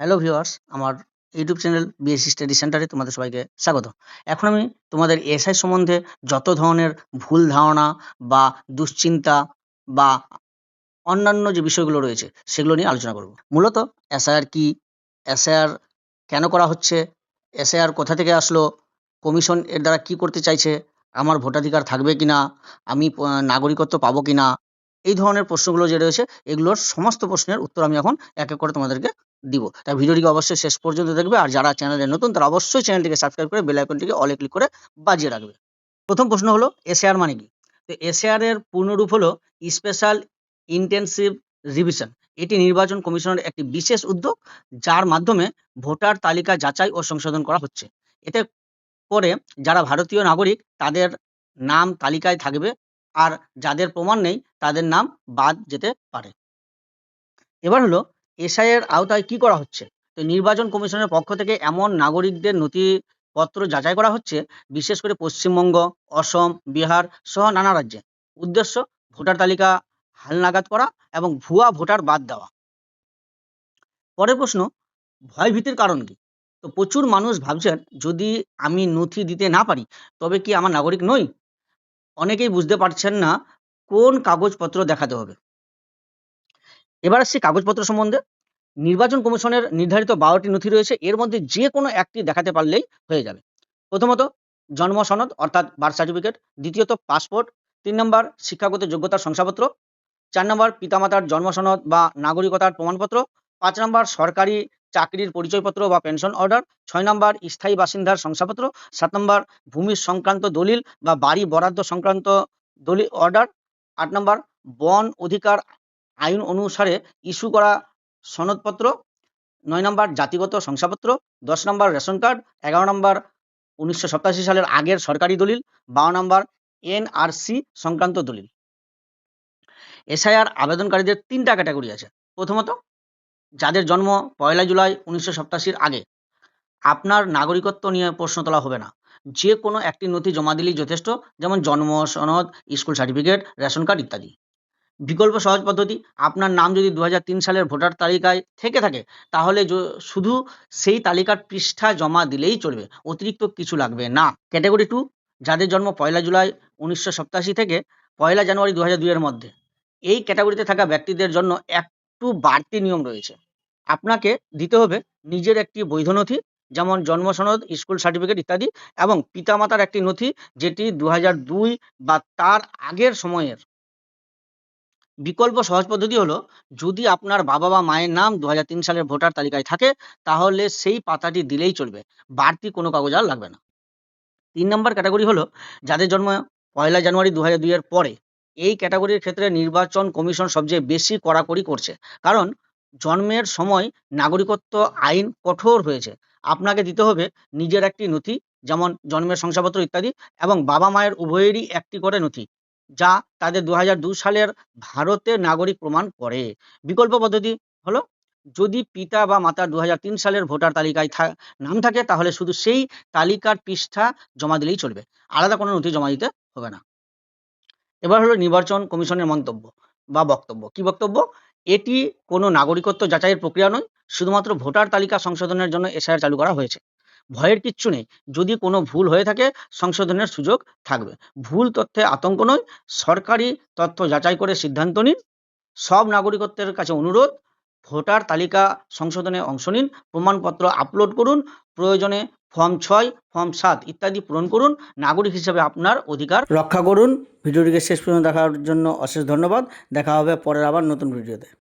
Hello viewers, আমার YouTube channel BSc study সেন্টারে তোমাদের সবাইকে স্বাগত। এখন আমি তোমাদের এসআই সম্বন্ধে যত ধরনের ভুল ধারণা বা দুশ্চিন্তা বা অন্যান্য যে বিষয়গুলো রয়েছে, সেগুলো নিয়ে আলোচনা করব। মূলত এসআইআর কি? এসআইআর কেন করা হচ্ছে? এসআইআর কোথা থেকে আসলো? কমিশন এর দ্বারা কি করতে চাইছে? আমার ভোটাধিকার থাকবে কি না আমি নাগরিকত্ব পাবো কি না এই ধরনের প্রশ্নগুলো যে রয়েছে, এগুলোর সমস্ত প্রশ্নের উত্তর আমি এখন এক এক করে তোমাদেরকে দিব। তাই ভিডিওটিকে অবশ্যই শেষ পর্যন্ত দেখবে, আর যারা চ্যানেলে নতুন, তারা অবশ্যই চ্যানেলটিকে সাবস্ক্রাইব করে বেল আইকনটিকে অলে ক্লিক করে বাজিয়ে রাখবে। প্রথম প্রশ্ন হলো, এসএআর মানে কি? তো এসএআর এর পূর্ণরূপ হলো স্পেশাল ইন্টেনসিভ রিভিশন এটি নির্বাচন কমিশনের একটি বিশেষ উদ্যোগ, যার মাধ্যমে ভোটার তালিকা যাচাই ও সংশোধন করা হচ্ছে। এতে করে যারা ভারতীয় নাগরিক, তাদের নাম তালিকায় থাকবে আর যাদের প্রমাণ নেই, তাদের নাম বাদ যেতে পারে। এবার হলো, এসআই এর আওতায় কি করা হচ্ছে? তো নির্বাচন কমিশনের পক্ষ থেকে এমন নাগরিকদের নথিপত্র যাচাই করা হচ্ছে, বিশেষ করে পশ্চিমবঙ্গ, অসম, বিহার সহ নানা রাজ্যে। উদ্দেশ্য, ভোটার তালিকা হালনাগাদ করা এবং ভুয়া ভোটার বাদ দেওয়া। পরের প্রশ্ন, ভয়ভীতির কারণ কি? তো প্রচুর মানুষ ভাবছেন, যদি আমি নথি দিতে না পারি, তবে কি আমার নাগরিক নই? অনেকেই বুঝতে পারছেন না কোন কাগজপত্র দেখাতে হবে। এবার আসছি কাগজপত্র সম্বন্ধে। নির্বাচন কমিশনের নির্ধারিত বারোটি নথি রয়েছে, এর মধ্যে যে কোনো একটি দেখাতে পারলেই হয়ে যাবে। প্রথমত, জন্ম সনদ, অর্থাৎ বার্থ সার্টিফিকেট দ্বিতীয়ত পাসপোর্ট তিন নম্বর, শিক্ষাগত যোগ্যতার শংসাপত্র। চার নম্বর, পিতামাতার জন্ম সনদ বা নাগরিকতার প্রমাণপত্র। পাঁচ নম্বর, সরকারি চাকরির পরিচয়পত্র বা পেনশন অর্ডার ছয় নম্বর স্থায়ী বাসিন্দার শংসাপত্র, সাত নম্বর ভূমি সংক্রান্ত দলিল বা বাড়ি বরাদ্দ সংক্রান্ত দলিল অর্ডার আট নম্বর বন অধিকার আইন অনুসারে ইস্যু করা সনদপত্র, নয় নম্বর জাতিগত শংসাপত্র, দশ নম্বর রেশন কার্ড এগারো নম্বর উনিশশো সালের আগের সরকারি দলিল, বারো নম্বর এনআরসি সংক্রান্ত দলিল। এসআইআর আবেদনকারীদের তিনটা ক্যাটাগরি আছে। প্রথমত যাদের জন্ম পয়লা জুলাই উনিশশো সপ্তাশির আগে। আপনার নাগরিকত্ব নিয়ে প্রশ্ন তোলা হবে না। যে কোনো একটি নথি জমা দিলেই যথেষ্ট, যেমন জন্ম, সনদ, স্কুল সার্টিফিকেট, রেশন কার্ড ইত্যাদি। বিকল্প সহজ পদ্ধতি, আপনার নাম যদি দুহাজার তিন সালের ভোটার তালিকায় থেকে থাকে, তাহলে শুধু সেই তালিকার পৃষ্ঠা জমা দিলেই চলবে, অতিরিক্ত কিছু লাগবে না। ক্যাটাগরি টু, যাদের জন্ম পয়লা জুলাই উনিশশো থেকে পয়লা জানুয়ারি দু হাজার মধ্যে। এই ক্যাটাগরিতে থাকা ব্যক্তিদের জন্য একটু বাড়তি নিয়ম রয়েছে। আপনাকে দিতে হবে নিজের একটি বৈধ নথি, যেমন জন্ম সনদ, স্কুল সার্টিফিকেট ইত্যাদি, এবং পিতামাতার একটি নথি, যেটি দু দুই বা তার আগের সময়ের। বিকল্প সহজ পদ্ধতি হলো, যদি আপনার বাবা বা মায়ের নাম দু হাজার তিন সালের ভোটার তালিকায় থাকে, তাহলে সেই পাতাটি দিলেই চলবে, বাড়তি কোনো কাগজ আর লাগবে না। তিন নম্বর ক্যাটাগরি হলো, যাদের জন্ম পয়লা জানুয়ারি দু দুইয়ের পরে। এই ক্যাটাগরির ক্ষেত্রে নির্বাচন কমিশন সবচেয়ে বেশি কড়াকড়ি করছে। কারণ জন্মের সময় নাগরিকত্ব আইন কঠোর হয়েছে। আপনাকে দিতে হবে নিজের একটি নথি, যেমন জন্মের শংসাপত্র ইত্যাদি, এবং বাবা মায়ের উভয়েরই একটি করে নথি, যা তাদের দু সালের ভারতের নাগরিক প্রমাণ করে। বিকল্প পদ্ধতি হলো, যদি পিতা বা মাতা দু সালের ভোটার তালিকায় থা- নাম থাকে, তাহলে শুধু সেই তালিকার পৃষ্ঠা জমা দিলেই চলবে। আলাদা কোনো নথি জমা দিতে হবে না। এবার হলো নির্বাচন কমিশনের মন্তব্য বা বক্তব্য। কি বক্তব্য? এটি কোনো নাগরিকত্ব যাচাইয়ের প্রক্রিয়া নয়, শুধুমাত্র ভোটার তালিকা সংশোধনের জন্য এসআইআর চালু করা হয়েছে। ভয়ের কিচ্ছু নেই, যদি কোনো ভুল হয়ে থাকে, সংশোধনের সুযোগ থাকবে। ভুল তথ্যে আতঙ্ক নয়, সরকারি তথ্য যাচাই করে সিদ্ধান্ত নিন। সব নাগরিকত্বের কাছে অনুরোধ, ভোটার তালিকা সংশোধনে অংশ নিন, প্রমাণপত্র আপলোড করুন, প্রয়োজনে ফর্ম ছয়, ফর্ম সাত ইত্যাদি পূরণ করুন। নাগরিক হিসেবে আপনার অধিকার। রক্ষা করুন। ভিডিওটিকে শেষ পর্যন্ত দেখার জন্য অশেষ ধন্যবাদ। দেখা হবে পরের আবার নতুন ভিডিওতে।